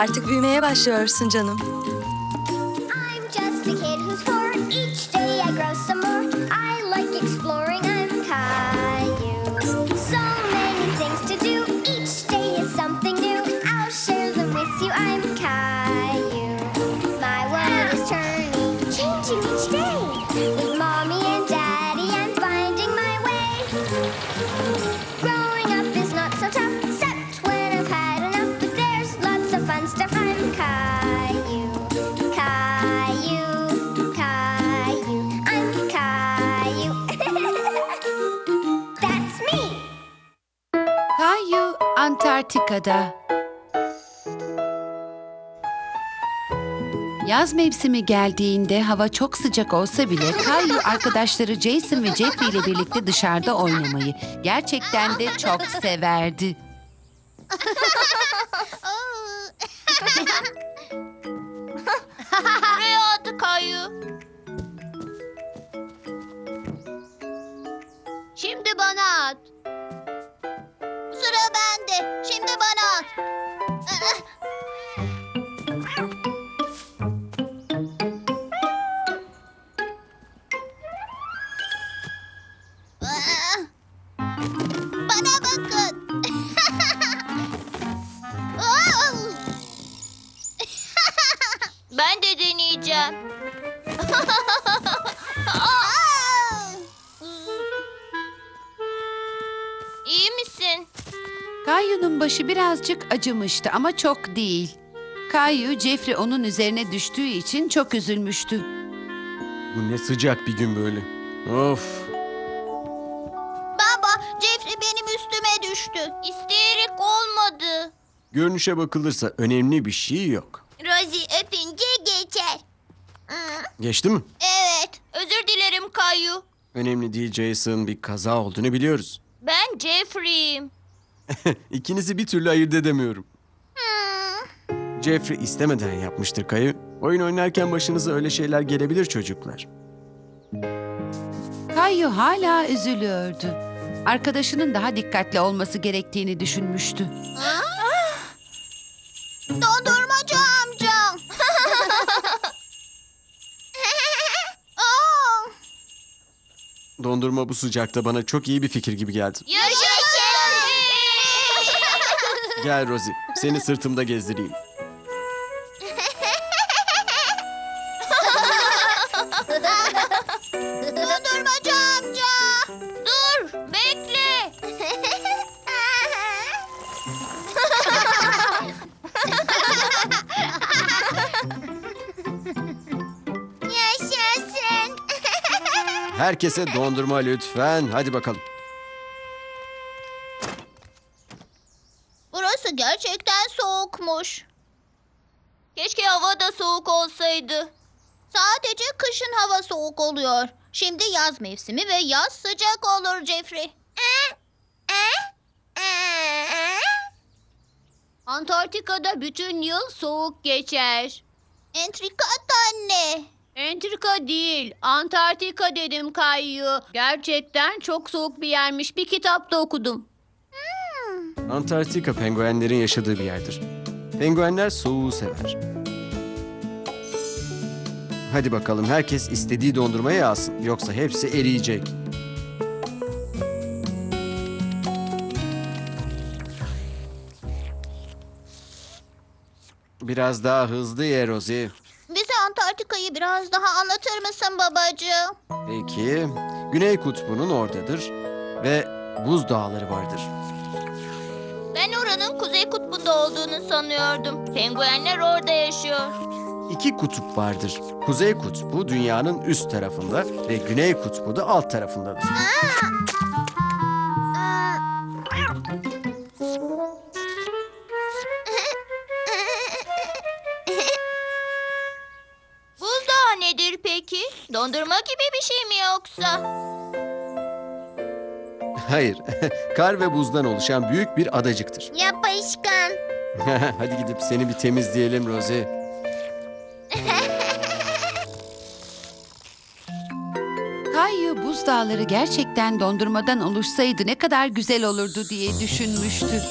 Artık büyümeye başlıyorsun canım. I'm just a kid who's four. Each Antarktika'da. Yaz mevsimi geldiğinde hava çok sıcak olsa bile Kayu arkadaşları Jason ve Jeffrey ile birlikte dışarıda oynamayı gerçekten de çok severdi. Başı birazcık acımıştı ama çok değil. Kayu, Jeffrey onun üzerine düştüğü için çok üzülmüştü. Bu ne sıcak bir gün böyle. Of. Baba, Jeffrey benim üstüme düştü. İsteyerek olmadı. Görünüşe bakılırsa önemli bir şey yok. Rosie öpünce geçer. Geçti mi? Evet, özür dilerim Kayu. Önemli değil Jason bir kaza olduğunu biliyoruz. Ben Jeffrey'im. İkinizi bir türlü ayırt edemiyorum. Jeffrey istemeden yapmıştır kayı. Oyun oynarken başınıza öyle şeyler gelebilir çocuklar. Kayu hala üzülüyordu. Arkadaşının daha dikkatli olması gerektiğini düşünmüştü. Dondurmacı amcam. Aa, Dondurma bu sıcakta bana çok iyi bir fikir gibi geldi. Yaşasın. Gel Rosie, seni sırtımda gezdireyim. Dondurmacı amca. Dur, bekle. Yaşasın. Herkese dondurma lütfen. Hadi bakalım. Soğukmuş. Keşke hava da soğuk olsaydı. Sadece kışın hava soğuk oluyor. Şimdi yaz mevsimi ve yaz sıcak olur Jeffrey. Antarktika'da bütün yıl soğuk geçer. Entrikata ne? Entrika değil, Antarktika dedim Kayyu. Gerçekten çok soğuk bir yermiş. Bir kitapta okudum. Antarktika penguenlerin yaşadığı bir yerdir. Penguenler soğuğu sever. Hadi bakalım herkes istediği dondurmayı alsın. Yoksa hepsi eriyecek. Biraz daha hızlı ye Rosie. Bize Antarktika'yı biraz daha anlatır mısın babacığım? Peki. Güney kutbunun oradadır ve buz dağları vardır. Kuzey kutbunda olduğunu sanıyordum. Penguenler orada yaşıyor. İki kutup vardır. Kuzey kutbu dünyanın üst tarafında ve güney kutbu da alt tarafındadır. Buzdağı nedir peki? Dondurma gibi bir şey mi yoksa? Hayır, kar ve buzdan oluşan büyük bir adacıktır. Yapışkan. Hadi gidip seni bir temizleyelim Rosie. Kayu buzdağları gerçekten dondurmadan oluşsaydı ne kadar güzel olurdu diye düşünmüştü.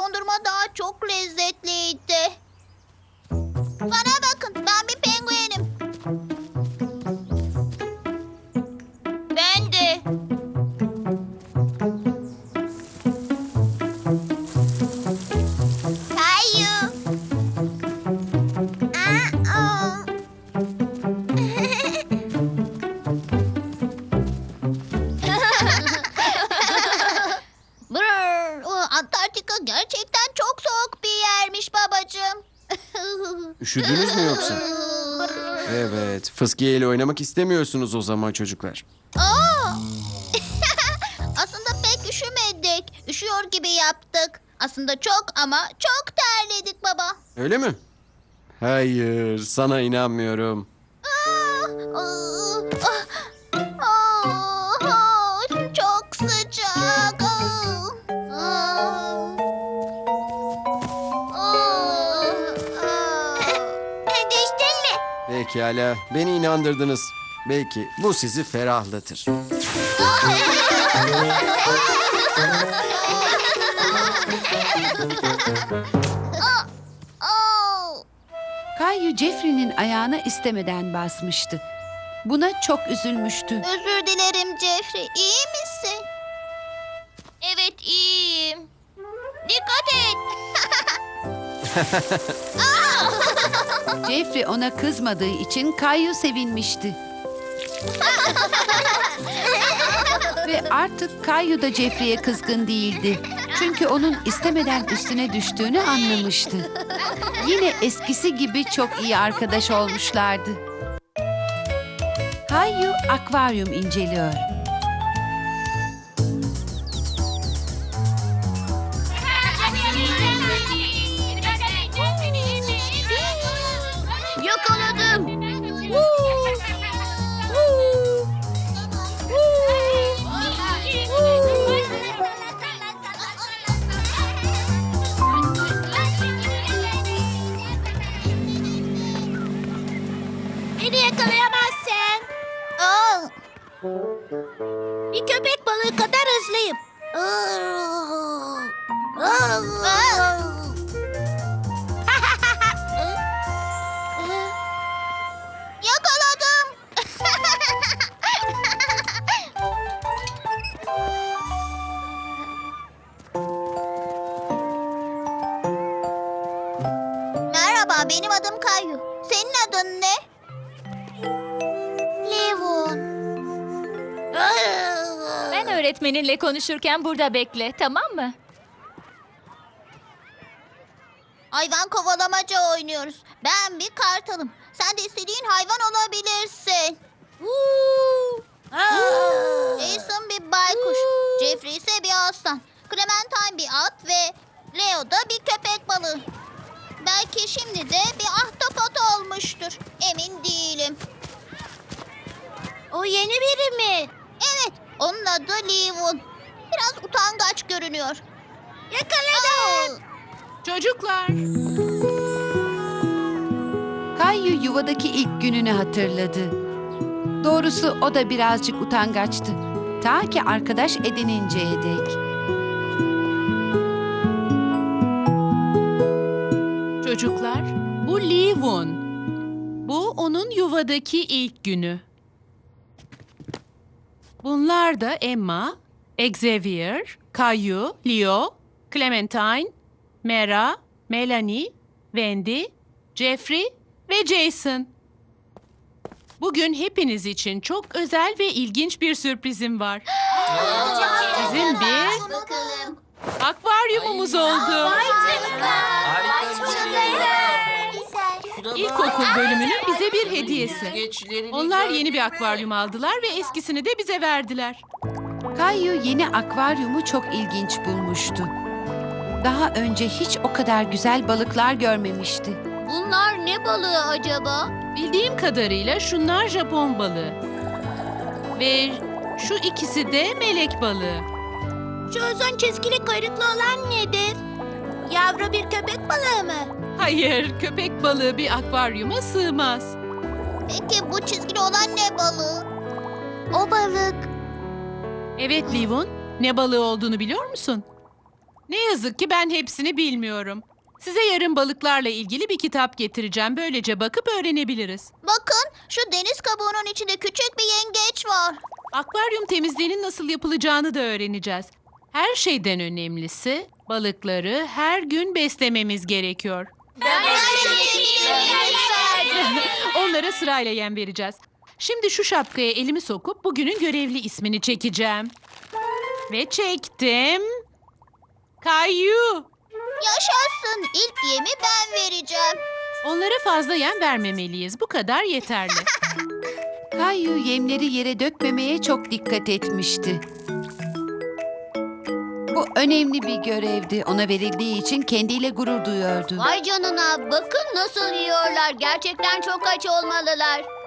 Dondurma daha çok lezzetliydi. Bana bakın ben Üşüdünüz mü yoksa? Evet, fıskiye ile oynamak istemiyorsunuz o zaman çocuklar. Aa! Aslında pek üşümedik. Üşüyor gibi yaptık. Aslında çok ama çok terledik baba. Öyle mi? Hayır, sana inanmıyorum. Aa, aa, aa, Pekala, beni inandırdınız. Belki bu sizi ferahlatır. Kayu Jeffrey'nin ayağına istemeden basmıştı. Buna çok üzülmüştü. Özür dilerim Jeffrey. İyi misin? Evet iyiyim. Dikkat et. Jeffrey ona kızmadığı için Kayu sevinmişti. Ve artık Kayu da Jeffrey'e kızgın değildi. Çünkü onun istemeden üstüne düştüğünü anlamıştı. Yine eskisi gibi çok iyi arkadaş olmuşlardı. Kayu akvaryum inceliyor. Öğretmeninle konuşurken burada bekle, tamam mı? Hayvan kovalamaca oynuyoruz. Ben bir kartalım. Sen de istediğin hayvan olabilirsin. Jason bir baykuş. Jeffrey ise bir aslan. Clementine bir at ve Leo da bir köpek balığı. Belki şimdi de bir ahtapot olmuştur. Emin değilim. O yeni biri mi? Evet. Onun adı Leewoon. Biraz utangaç görünüyor. Yakaladım. Çocuklar, Kayu yuvadaki ilk gününü hatırladı. Doğrusu o da birazcık utangaçtı. Ta ki arkadaş edininceye dek. çocuklar, bu Lee Won. Bu onun yuvadaki ilk günü. Bunlar da Emma, Xavier, Caillou, Leo, Clementine, Mera, Melanie, Wendy, Jeffrey ve Jason. Bugün hepiniz için çok özel ve ilginç bir sürprizim var. Sizin bir akvaryumumuz oldu. İlkokul bölümünün bize bir hediyesi. Onlar yeni bir akvaryum aldılar ve eskisini de bize verdiler. Kayu yeni akvaryumu çok ilginç bulmuştu. Daha önce hiç o kadar güzel balıklar görmemişti. Bunlar ne balığı acaba? Bildiğim kadarıyla şunlar Japon balığı. Ve şu ikisi de melek balığı. Şu uzun çizgili kuyruklu olan nedir? Yavru bir köpek balığı mı? Hayır, köpek balığı bir akvaryuma sığmaz. Peki bu çizgili olan ne balığı? O balık. Evet Livun, ne balığı olduğunu biliyor musun? Ne yazık ki ben hepsini bilmiyorum. Size yarın balıklarla ilgili bir kitap getireceğim. Böylece bakıp öğrenebiliriz. Bakın şu deniz kabuğunun içinde küçük bir yengeç var. Akvaryum temizliğinin nasıl yapılacağını da öğreneceğiz. Her şeyden önemlisi balıkları her gün beslememiz gerekiyor. Onlara sırayla yem vereceğiz. Şimdi şu şapkaya elimi sokup bugünün görevli ismini çekeceğim. Ve çektim. Kayu. Yaşasın. İlk yemi ben vereceğim. Onlara fazla yem vermemeliyiz. Bu kadar yeterli. Kayu yemleri yere dökmemeye çok dikkat etmişti. Bu önemli bir görevdi. Ona verildiği için kendiyle gurur duyuyordu. Vay canına bakın nasıl yiyorlar. Gerçekten çok aç olmalılar.